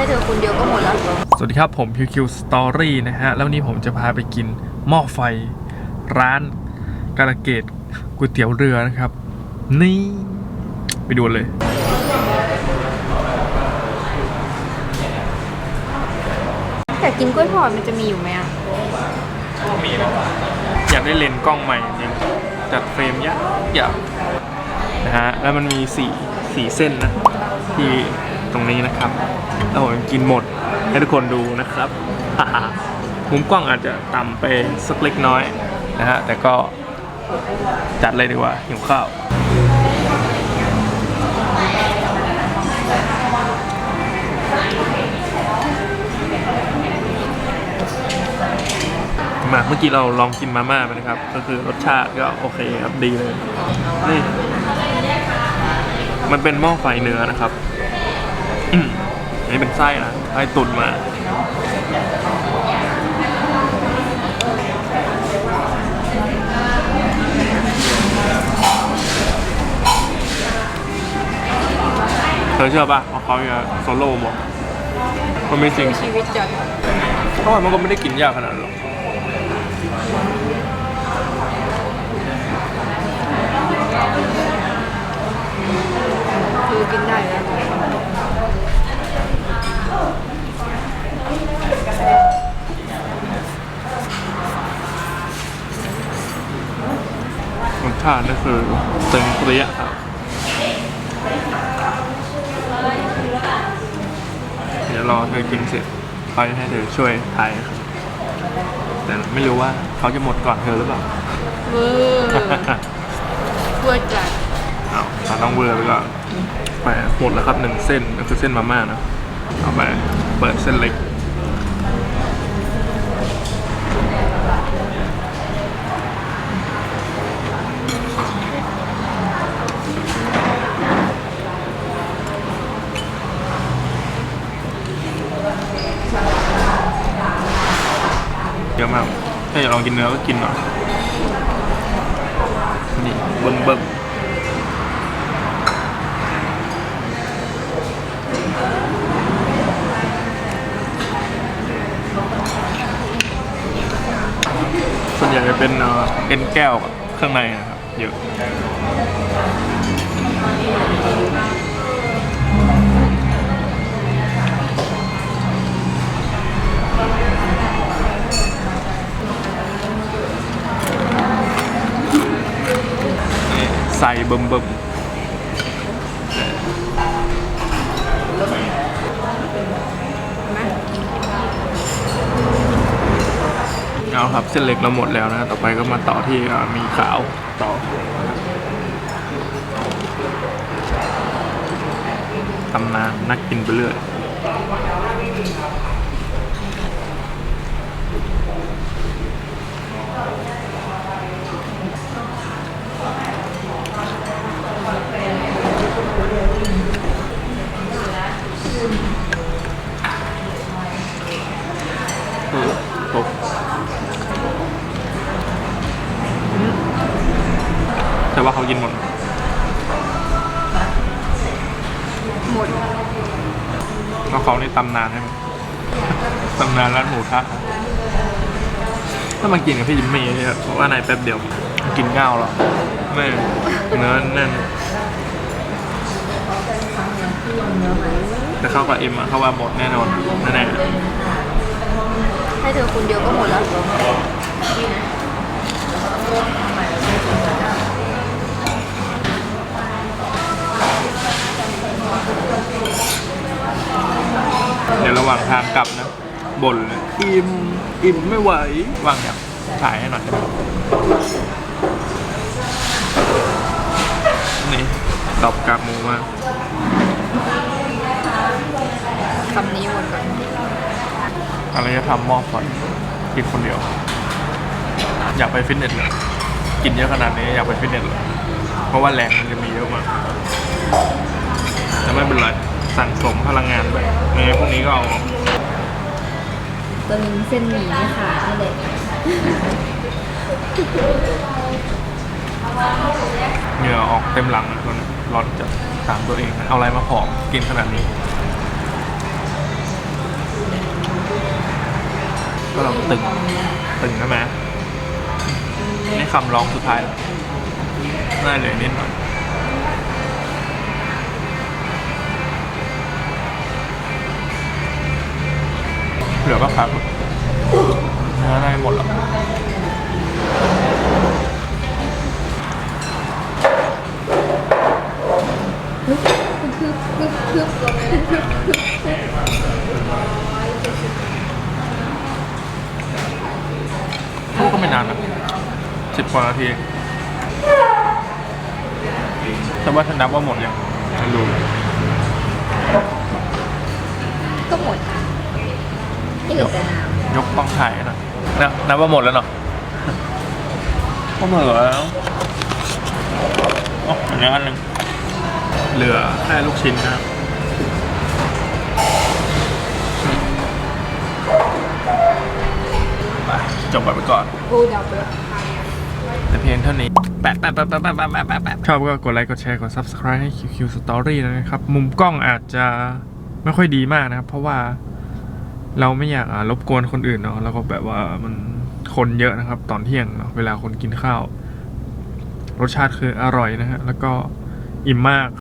ให้เธอคนเดียวก็หมดแล้ว สวัสดีครับผม QQ Story นะฮะ แล้ววันนี้ผมจะพาไปกินหม้อไฟร้านการะเกดก๋วยเตี๋ยวเรือนะครับ นี่ ไปดูเลย แต่กินกล้วยทอดมันจะมีอยู่ไหมอะมีนะอยากได้เลนส์กล้องใหม่ยังจัดเฟรมยากอยากนะฮะ แล้วมันมีสี่สี่เส้นนะ ที่ตรงนี้นะครับ แล้วผมกินหมดให้ทุกคนดูนะครับมุมกล้องอาจจะต่ำไปสักเล็กน้อยนะฮะแต่ก็จัดเลยดีกว่าหิวข้าวมาเมื่อกี้เราลองกินมาม่าไปนะครับ ก็คือรสชาติก็โอเคครับดีเลยนี่มันเป็นหม้อไฟเนื้อนะครับ อืมอันนี้เป็นไส้นะไส้ตุนมาเธอเชื่อป่ะว่าเขาจะโซโล่หมดมันไม่จริงชีวิตจัดเพราะว่ามันก็ไม่ได้กินยากขนาดนั้นหรอกคือกินได้แล้ว รสชาติก็คือเต็มเปรี้ยครับเดี๋ยวรอเธอกินเสร็จเขาจะให้เธอช่วยถ่ายครับแต่ไม่รู้ว่าเขาจะหมดก่อนเธอหรือเปล่าเวอร์เวอร์จัดเอาเราต้องเวอร์ไปก่อนไปหมดแล้วครับหนึ่งเส้นก็คือเส้นมาม่านะเอาไปเปิดเส้นเล็ก เยอะมาก ถ้า อยากลองกินเนื้อก็กินหน่อยนี่เบิ่มเบิ่มส่วนใหญ่จะเป็นเอ่อเอ็นแก้วกับเครื่องในนะครับเยอะ เบิ่มเบิ่มเอาครับเส้นเล็กเราหมดแล้วนะ ต่อไปก็มาต่อที่มีขาวต่อตำนานนักกินไปเรื่อย แต่ว่าเขากินหมด หมดแล้วเขาในตำนานใช่ไหมตำนานร้านหมูทะถ้ามากินกับพี่ยิมมี่เนี่ยเพราะว่าในแป๊บเดียวกินง่าวแล้วแม่เนื้อแน่นแต่เข้ากับเอ็มอะเข้าว่าหมดแน่นอนแน่ๆ ให้เธอคนเดียวก็หมดแล้วเดี๋ยวระ ว่างทางกลับนะบ่นเลยอิ่มอิ่มไม่ไหววางอย่างถ่ายให้หน่อยได้ไหมนี่ตอบกลับหมูมากคำนี้หมดก่อนอะไรจะทำหม้อไฟกินคนเดียว อยากไปฟิตเนสเลยกินเยอะขนาดนี้อยากไปฟิตเนสเลยเพราะว่าแรงมันจะมีเยอะมากแต่ไม่เป็นไร สั่งสมพลังงานไปไม่นพวกนี้ก็เอาตัวนี้เส้นหมี่ค่ะนี่เลยเหงื่อออกเต็มหลังเลคนร้อนจัดถามตัวเองเอาอะไรมาผอมกินขนาดนี้ ก็ลองตึงตึงใช่ไหมนี่คำร้องสุดท้ายได้เลยนิดหน่อย เหลือก็พักเนื้อได้หมดแล้วพูดก็ไม่นานนะสิบกว่านาทีแต่ว่าถ้านับว่าหมดยังไม่รู้ก็หมด ที่เหลือแต่น้ยกต้องถ่ายนะนะนับว่าหมดแล้วเนาะก็เหลือแล้วอ๋ออันนี้อันหนึ่งเหลือแค่ลูกชิ้นนะครับไปจบไปก่อนำโอ้เดาไปแล้วแต่เพียงเท่านี้แปะแปะแปะแปะแปะแปะแปะแปะแปะชอบก็กดไลค์กดแชร์กด subscribe ให้ QQ Story นะครับ มุมกล้องอาจจะไม่ค่อยดีมากนะครับ เพราะว่า เราไม่อยากรบกวนคนอื่นเนาะแล้วก็แบบว่ามันคนเยอะนะครับ ตอนเที่ยงเนาะเวลาคนกินข้าว รสชาติคืออร่อยนะฮะแล้วก็อิ่มมาก